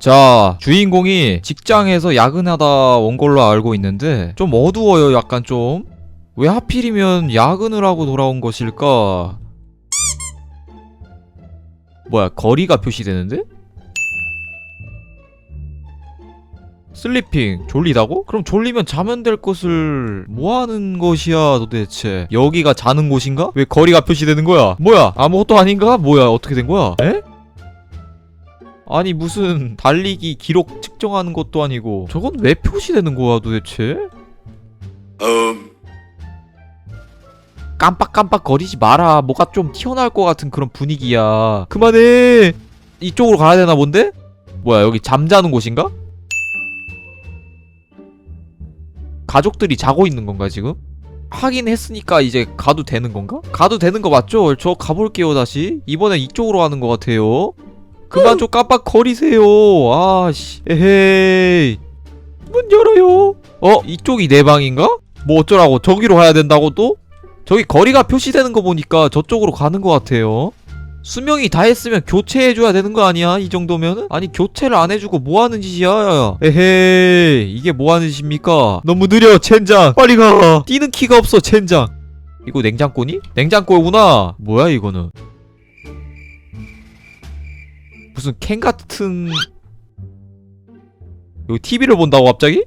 자, 주인공이 직장에서 야근하다 온 걸로 알고 있는데 좀 어두워요, 약간 좀. 왜 하필이면 야근을 하고 돌아온 것일까? 뭐야, 거리가 표시되는데? 슬리핑, 졸리다고? 그럼 졸리면 자면 될 것을 뭐 하는 것이야 도대체? 여기가 자는 곳인가? 왜 거리가 표시되는 거야? 뭐야? 아무것도 아닌가? 뭐야? 어떻게 된 거야? 에? 아니 무슨 달리기 기록 측정하는 것도 아니고 저건 왜 표시되는 거야 도대체? 깜빡깜빡 거리지 마라 뭐가 좀 튀어나올 것 같은 그런 분위기야 그만해 이쪽으로 가야 되나 본데? 뭐야 여기 잠자는 곳인가? 가족들이 자고 있는 건가 지금? 하긴 했으니까 이제 가도 되는 건가? 가도 되는 거 맞죠? 저 가볼게요 다시 이번엔 이쪽으로 가는 것 같아요 그만 좀 깜빡거리세요 아씨 에헤이 문 열어요 어? 이쪽이 내 방인가? 뭐 어쩌라고 저기로 가야 된다고 또? 저기 거리가 표시되는 거 보니까 저쪽으로 가는 것 같아요 수명이 다 했으면 교체해줘야 되는 거 아니야 이 정도면은? 아니 교체를 안 해주고 뭐 하는 짓이야 에헤이 이게 뭐 하는 짓입니까 너무 느려 젠장 빨리 가 뛰는 키가 없어 젠장 이거 냉장고니? 냉장고구나 뭐야 이거는 무슨 캔 같은 여기 TV를 본다고 갑자기?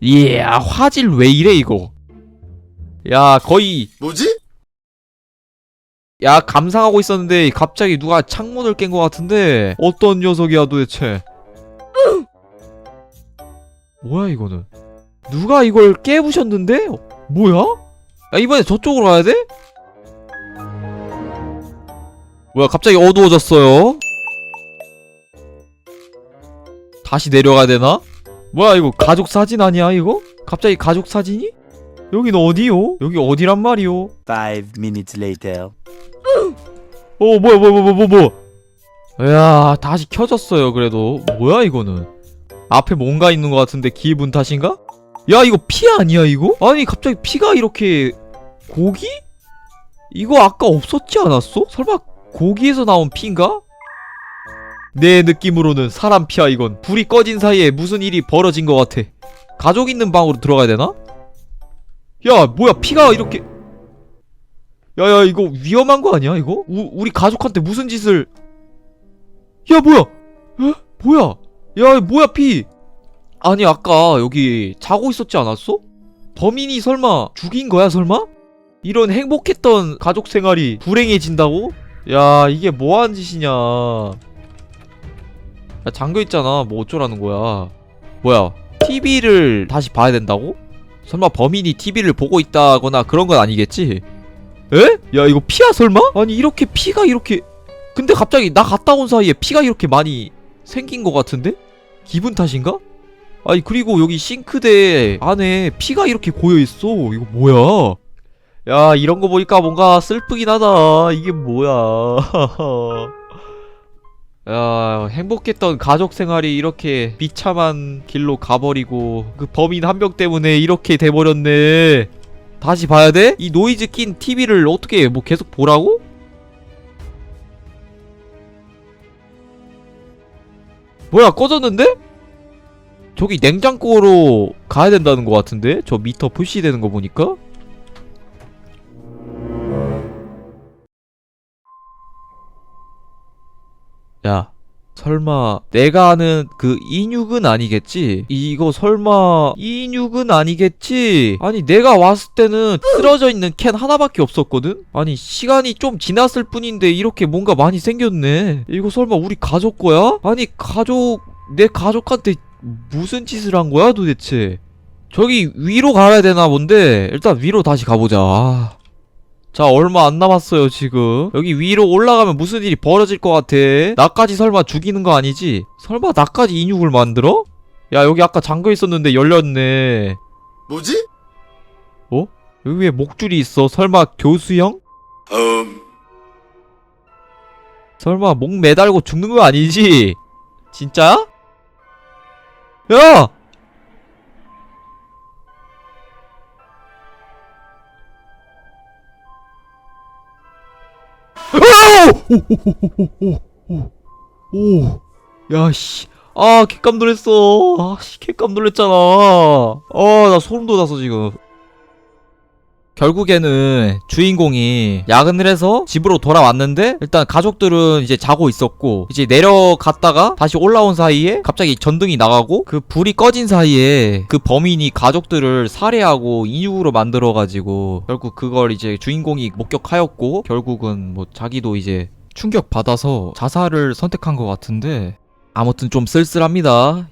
이야 화질 왜 이래 이거 야 거의 뭐지? 야 감상하고 있었는데 갑자기 누가 창문을 깬 것 같은데 어떤 녀석이야 도대체 뭐야 이거는 누가 이걸 깨부셨는데 뭐야? 야 이번에 저쪽으로 가야 돼? 뭐야 갑자기 어두워졌어요 다시 내려가야 되나? 뭐야 이거 가족 사진 아니야 이거? 갑자기 가족 사진이? 여긴 어디요? 여기 어디란 말이요? Five minutes later. 어 뭐야 뭐야 뭐야 뭐야 뭐야 야 다시 켜졌어요 그래도 뭐야 이거는 앞에 뭔가 있는 것 같은데 기분 탓인가? 야 이거 피 아니야 이거? 아니 갑자기 피가 이렇게 고기? 이거 아까 없었지 않았어? 설마 고기에서 나온 피인가? 내 느낌으로는 사람 피야 이건 불이 꺼진 사이에 무슨 일이 벌어진 것 같아 가족 있는 방으로 들어가야 되나? 야 뭐야 피가 이렇게 야야 이거 위험한 거 아니야 이거? 우, 우리 가족한테 무슨 짓을 야 뭐야 에? 뭐야 야 뭐야 피 아니 아까 여기 자고 있었지 않았어? 범인이 설마 죽인 거야 설마? 이런 행복했던 가족 생활이 불행해진다고? 야 이게 뭐하는 짓이냐 야 잠겨있잖아 뭐 어쩌라는 거야 뭐야 TV를 다시 봐야 된다고? 설마 범인이 TV를 보고 있다거나 그런 건 아니겠지? 에? 야 이거 피야 설마? 아니 이렇게 피가 이렇게 근데 갑자기 나 갔다 온 사이에 피가 이렇게 많이 생긴 것 같은데? 기분 탓인가? 아니 그리고 여기 싱크대 안에 피가 이렇게 고여있어 이거 뭐야 야 이런 거 보니까 뭔가 슬프긴 하다 이게 뭐야 야 행복했던 가족 생활이 이렇게 비참한 길로 가버리고 그 범인 한 명 때문에 이렇게 돼버렸네 다시 봐야 돼? 이 노이즈 낀 TV를 어떻게 뭐 계속 보라고? 뭐야 꺼졌는데? 저기 냉장고로 가야 된다는 것 같은데? 저 미터 표시되는 거 보니까? 야 설마 내가 아는 그 인육은 아니겠지? 이거 설마 인육은 아니겠지? 아니 내가 왔을 때는 쓰러져 있는 캔 하나밖에 없었거든? 아니 시간이 좀 지났을 뿐인데 이렇게 뭔가 많이 생겼네 이거 설마 우리 가족 거야? 아니 가족 내 가족한테 무슨 짓을 한 거야 도대체 저기 위로 가야 되나 본데 일단 위로 다시 가보자 아. 자 얼마 안 남았어요 지금 여기 위로 올라가면 무슨 일이 벌어질 것 같아 나까지 설마 죽이는 거 아니지? 설마 나까지 인육을 만들어? 야 여기 아까 잠겨 있었는데 열렸네 뭐지? 여기 왜 목줄이 있어 설마 교수형? 음. 설마 목 매달고 죽는 거 아니지? 진짜야? 야! 오오오오오오오 야씨. 아 개깜 놀랬어. 아씨 개깜 놀랬잖아. 아 나 소름 돋았어 지금 결국에는 주인공이 야근을 해서 집으로 돌아왔는데 일단 가족들은 이제 자고 있었고 이제 내려갔다가 다시 올라온 사이에 갑자기 전등이 나가고 그 불이 꺼진 사이에 그 범인이 가족들을 살해하고 인육으로 만들어가지고 결국 그걸 이제 주인공이 목격하였고 결국은 뭐 자기도 이제 충격 받아서 자살을 선택한 것 같은데 아무튼 좀 쓸쓸합니다